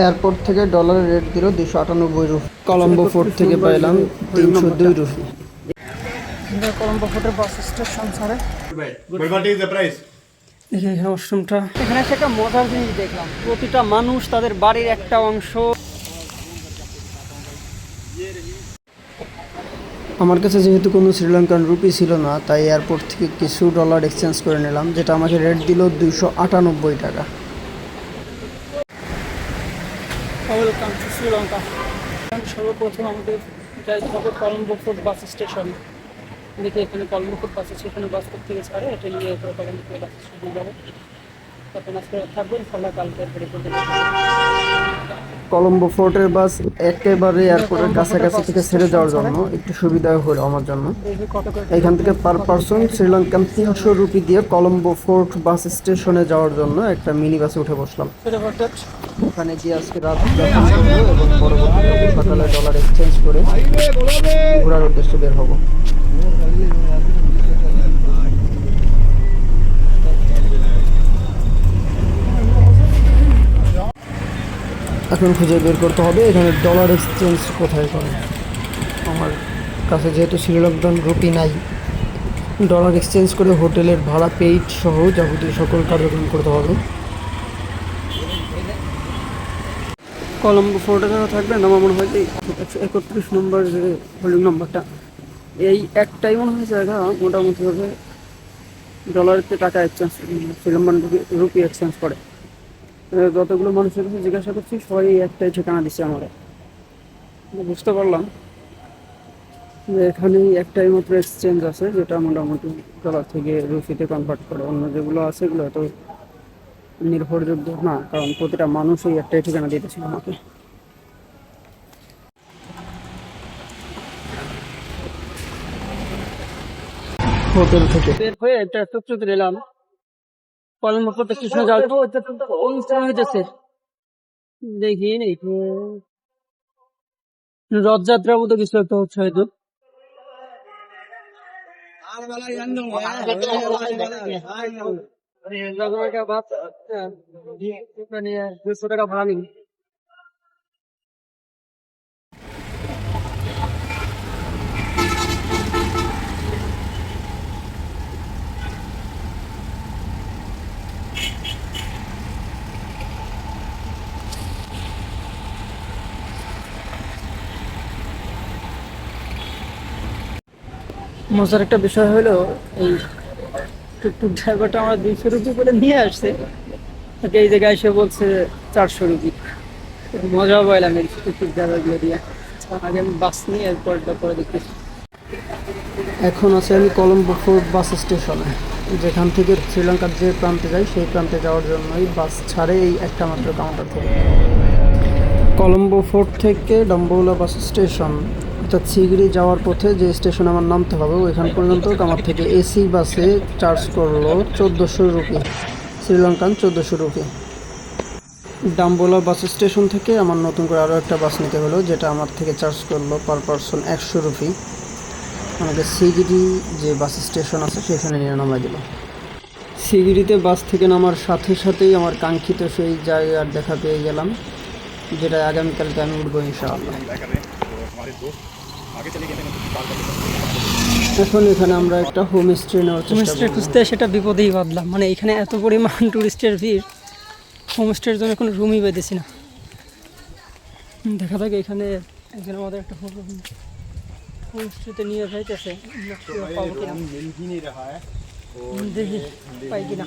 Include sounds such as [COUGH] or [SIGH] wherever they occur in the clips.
Airport থেকে ডলারের rate দিল দুশো আটানব্বই রুপি। কলম্বো ফোর্ট থেকে পাইলাম তিনশো দুই রুপি। কলম্বো ফোর্টের বাস স্টেশন ছাড়ে? দেখি এখানে ওয়াশরুমটা এখানে একটা মজার জিনিস দেখলাম। প্রতিটা মানুষ তাদের বাড়ির একটা অংশ। আমার কাছে যেহেতু কোনো শ্রীলঙ্কান রুপি ছিল না তাই এয়ারপোর্ট থেকে কিছু ডলার এক্সচেঞ্জ করে নিলাম যেটা আমাকে রেট দিল দুইশো আটানব্বই টাকা। টু শ্রীলঙ্কা। সর্বপ্রথম আমাদের যাই হবে কলম্বো ফোর্ট বাস স্টেশন। দেখি এখানে কলম্বো ফোর্ট বাস স্টেশনে বাস করতে থেকে ছাড়ে এটা নিয়ে এরপরে কলম্বো ফোর্ট বাস স্টেশনে যাব। কলম্বো ফোর্টের বাস একেবারে এয়ারপোর্টের কাছাকাছি থেকে ছেড়ে যাওয়ার জন্য একটু সুবিধা হলো আমার জন্য। এখান থেকে পার পারসন শ্রীলঙ্কান তিনশো রুপি দিয়ে কলম্বো ফোর্ট বাস স্টেশনে যাওয়ার জন্য একটা মিনি বাসে উঠে বসলাম। ওখানে গিয়ে আজকে রাত এবং পরবর্তীতে সকালে ডলার এক্সচেঞ্জ করে ঘোরার উদ্দেশ্যে বের হব। এখন খুঁজে বের করতে হবে এখানে ডলার এক্সচেঞ্জ কোথায় করে আমার কাছে যেহেতু শ্রীলঙ্কান রুপি নাই ডলার এক্সচেঞ্জ করে হোটেলের ভাড়া পেইড সহ যাবতীয় সকল কার্যক্রম করতে হবে। কলম্বো ফোর্টে যারা থাকবেন আমার মনে হয় যে একশো একত্রিশ নম্বর যে হোল্ডিং নম্বরটা এই একটাই মনে হয় জায়গা মোটামুটি ভাবে ডলারতে টাকা এক্সচেঞ্জ শ্রীলঙ্কান রুপি- এক্সচেঞ্জ করে। যতগুলো মানুষের কাছে জিজ্ঞাসা করছি সবাই একটাই ঠিকানা দিচ্ছে আমার বুঝতে পারলাম যে এখানেই একটাই মাত্র এক্সচেঞ্জ আছে যেটা মোটামুটি ডলার থেকে রুপিতে কনভার্ট করে। অন্য যেগুলো আছে এগুলো এত নির্ভরযোগ্য না কারণ প্রতিটা মানুষই একটাই ঠিকানা দিতেছিল আমাকে। হোটেল থেকে। বের হয়ে একটা টুকটুক নিলাম কলম কৃষ্ণ যাও অনুষ্ঠান হইতেছে দেখি নেই রথযাত্রার মতো কিছু একটা হচ্ছে হয়তো। দুশো টাকা ভাড়া নিন মজার একটা বিষয় হলো, এই টুকটুক ড্রাইভারটা আমরা দুইশো রুপি করে নিয়ে আসছে। ওকে এই জায়গায় এসে বলছে, চারশো রুপি। মজা পাইলাম এই টুকটুক ড্রাইভারগুলো দিয়ে আগে আমি বাস নিয়ে এরপর পরে দেখতেছি। এখন আছে আমি কলম্বো ফোর্ট বাস স্টেশনে, যেখান থেকে শ্রীলঙ্কার যে প্রান্তে যাই, সেই প্রান্তে যাওয়ার জন্যই বাস ছাড়ে এই একটা মাত্র কাউন্টার থেকে। কলম্বো ফোর্ট থেকে ডম্বৌলা বাস স্টেশন অর্থাৎ শিগগিরি যাওয়ার পথে যে স্টেশন আমার নামতে হবে, ওইখান পর্যন্ত আমার থেকে এসি বাসে চার্জ করল চোদ্দোশো রুপি, শ্রীলঙ্কান চোদ্দোশো রুপি। ডাম্বোলা বাস স্টেশন থেকে আমার নতুন করে আরও একটা বাস নিতে হলো, যেটা আমার থেকে চার্জ করল পার পারসন একশো রুপি। আমাকে সিগিরি যে বাস স্টেশন আছে সেখানে নিয়ে নামাই দিল। সিগিরিতে বাস থেকে নামার সাথে সাথেই আমার কাঙ্ক্ষিত সেই জায়গার দেখা পেয়ে গেলাম। যেটা আগামীকালকে আমি উঠবো ইনশাআল্লাহ। এখন এখানে আমরা একটা হোম স্টে নেওয়ার হোমস্টে খুঁজতে সেটা বিপদেই বাঁধলাম। মানে এখানে এত পরিমাণ টুরিস্টের ভিড় হোম হোমস্টের জন্য কোনো রুমই পেতেছি না। হুম, দেখা যাক এখানে একজন আমাদের একটা হোমস্টেতে নিয়ে যাইতেছে। আমরা কি পাবো দেখি পাই কিনা।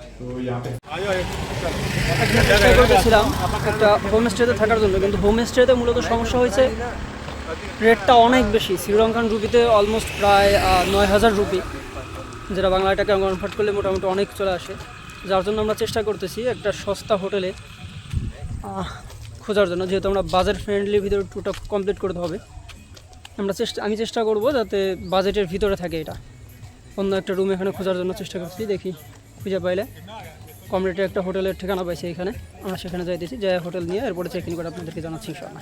চেষ্টা করতেছিলাম একটা হোমস্টেতে থাকার জন্য কিন্তু হোমস্টেতে মূলত সমস্যা হয়েছে রেটটা অনেক বেশি। শ্রীলঙ্কান রুপিতে অলমোস্ট প্রায় নয় হাজার রুপি যেটা বাংলা টাকা কনভার্ট করলে মোটামুটি অনেক চলে আসে। যার জন্য আমরা চেষ্টা করতেছি একটা সস্তা হোটেলে খোঁজার জন্য। যেহেতু আমরা বাজেট ফ্রেন্ডলির ভিতরে ট্যুরটা কমপ্লিট করতে হবে। আমরা চেষ্টা আমি চেষ্টা করব যাতে বাজেটের ভিতরে থাকে এটা। অন্য একটা রুম এখানে খোঁজার জন্য চেষ্টা করছি দেখি। খুঁজে পাইলে কম রেটে একটা হোটেলের ঠিকানা পাইছে এখানে। আমরা সেখানে যাই দিয়েছি যাই হোটেল নিয়ে এরপরে চেক ইন করে আপনাদেরকে জানাচ্ছি ইনশাল্লাহ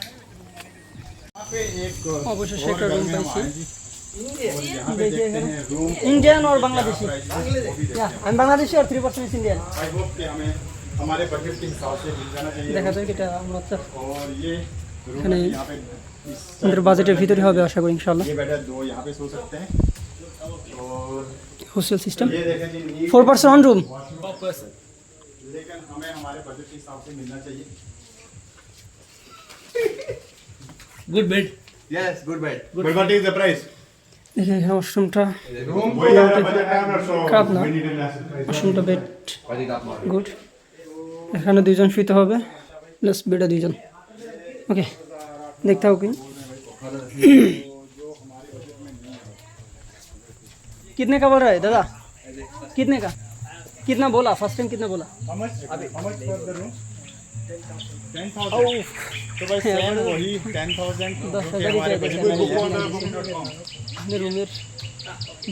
অবশেষে একটা রুম পাইছি। ইন্ডিয়ান আর বাংলাদেশি? আমি বাংলাদেশি আর থ্রি পার্সেন্ট ইন্ডিয়ান দেখা যায় এটা আমরা এখানে আমাদের বাজেটের ভিতরে হবে, আশা করি ইনশাল্লাহ হোস্টেল সিস্টেম ये देखें जी neat four person one room लेकिन हमें हमारे बजट के हिसाब से मिलना चाहिए Good bed. Yes good bed but what is the price দেখি এখানে ওয়াশরুমটা रूम वही हमारा बजट है ना सो খারাপ না we need a less price ওয়াশরুমটা bed good এখানে দুইজন শুইতে হবে প্লাস বেডে দুইজন ওকে দেখতে হবে কি [COUGHS] [COUGHS] कितने का बोल रहा है दादा कितने का कितना बोला फर्स्ट टाइम कितना बोला how much how much for the room 10000 तो भाई सेम वही 10000 दस हजार ही चाहिए আমাদের রুমের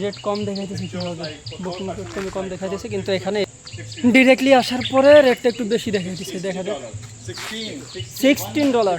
রেট কম দেখাইতেছে কীভাবে বুকিং করতে কম দেখাইতেছে কিন্তু এখানে ডিরেক্টলি আসার পরে রেটটা একটু বেশি দেখাইতেছে দেখা যায় 16 সিক্সটিন ডলার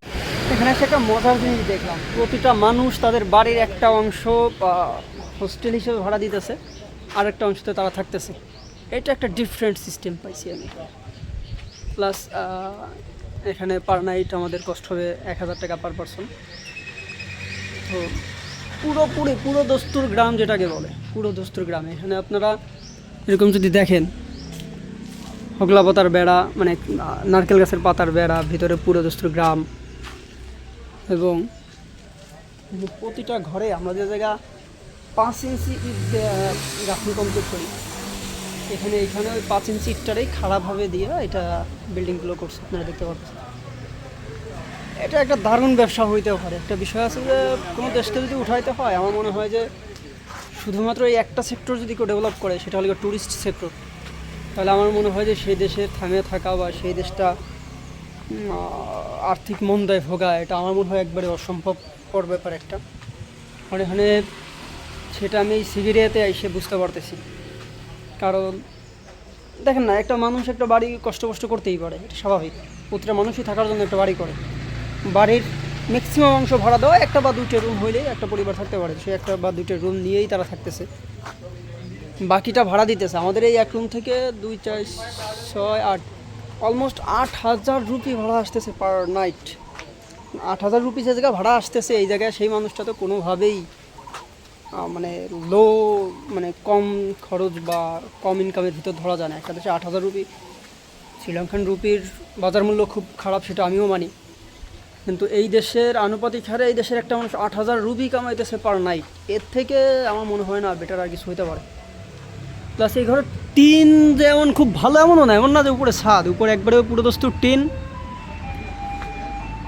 এখানে এসে একটা মজার জিনিস দেখলাম। প্রতিটা মানুষ তাদের বাড়ির একটা অংশ হোস্টেল হিসেবে ভাড়া দিতেছে আর একটা অংশতে তারা থাকতেছে। এটা একটা ডিফারেন্ট সিস্টেম পাইছি আমি। প্লাস এখানে পার নাইট আমাদের কষ্ট হবে এক হাজার টাকা পার পারসন তো পুরোপুরি পুরো দস্তুর গ্রাম যেটাকে বলে, পুরো দস্তুর গ্রাম। এখানে আপনারা এরকম যদি দেখেন হগলা পাতার বেড়া মানে নারকেল গাছের পাতার বেড়া, ভিতরে পুরো দস্তুর গ্রাম। এবং প্রতিটা ঘরে আমরা যে জায়গা পাঁচ ইঞ্চি ইট গাঁথনি কমপ্লিট করি। এখানে এখানে ওই পাঁচ ইঞ্চি ইটটারেই খারাপভাবে দিয়ে এটা বিল্ডিংগুলো করছে, আপনারা দেখতে পাচ্ছেন। এটা একটা দারুণ ব্যবসা হইতেও পারে। একটা বিষয় আছে যে, কোনো দেশকে যদি উঠাইতে হয়, আমার মনে হয় যে শুধুমাত্র এই একটা সেক্টর যদি কেউ ডেভেলপ করে, সেটা হলো ট্যুরিস্ট সেক্টর তাহলে আমার মনে হয় যে সেই দেশে থামে থাকা বা সেই দেশটা আর্থিক মন্দায় ভোগা, এটা আমার মনে হয় একবারে অসম্ভবপর ব্যাপার একটা। আর এখানে সেটা আমি এই সিগিরিয়াতে এসে বুঝতে পারতেছি। কারণ, দেখেন না, একটা মানুষ একটা বাড়ি কষ্ট কষ্ট করতেই পারে, এটা স্বাভাবিক। প্রতিটা মানুষই থাকার জন্য একটা বাড়ি করে। বাড়ির ম্যাক্সিমাম অংশ ভাড়া দেওয়া, একটা বা দুইটা রুম হইলেই একটা পরিবার থাকতে পারে। সে একটা বা দুইটা রুম নিয়েই তারা থাকতেছে। বাকিটা ভাড়া দিতেছে। আমাদের এই এক রুম থেকে দুই, চার, ছয়, আট অলমোস্ট আট হাজার রুপি ভাড়া আসতেছে পার নাইট আট হাজার রুপি যে জায়গায় ভাড়া আসতেছে, এই জায়গায় সেই মানুষটা তো কোনোভাবেই মানে লো মানে কম খরচ বা কম ইনকামের ভিতর ধরা যায় না। একটা দেশে আট হাজার রুপি, শ্রীলঙ্কান রুপির বাজার মূল্য খুব খারাপ সেটা আমিও মানি। কিন্তু এই দেশের আনুপাতিক হারে এই দেশের একটা মানুষ আট হাজার রুপি কামাইতেছে পার নাইট এর থেকে আমার মনে হয় না বেটার আর কিছু হতে পারে। প্লাস এই ঘরের টিন যেমন খুব ভালো এমনও না, এমন না যে উপরে ছাদ, উপরে একবারে পুরো দোস্ত টিন।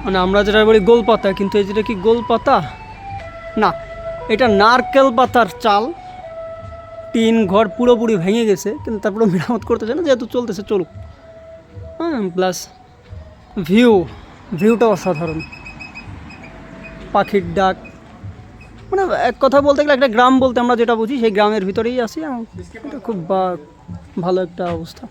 মানে আমরা যেটা বলি গোল পাতা, কিন্তু এই যেটা কি গোল পাতা? না, এটা নারকেল পাতার চাল। টিন ঘর পুরোপুরি ভেঙে গেছে, কিন্তু তারপরে মেরামত করতে চায় না, যেহেতু চলতেছে, চলুক। হ্যাঁ প্লাস ভিউ ভিউটা অসাধারণ। পাখির ডাক মানে এক কথা বলতে গেলে একটা গ্রাম বলতে আমরা যেটা বুঝি, সেই গ্রামের ভিতরেই আসি খুব ভালো একটা অবস্থা।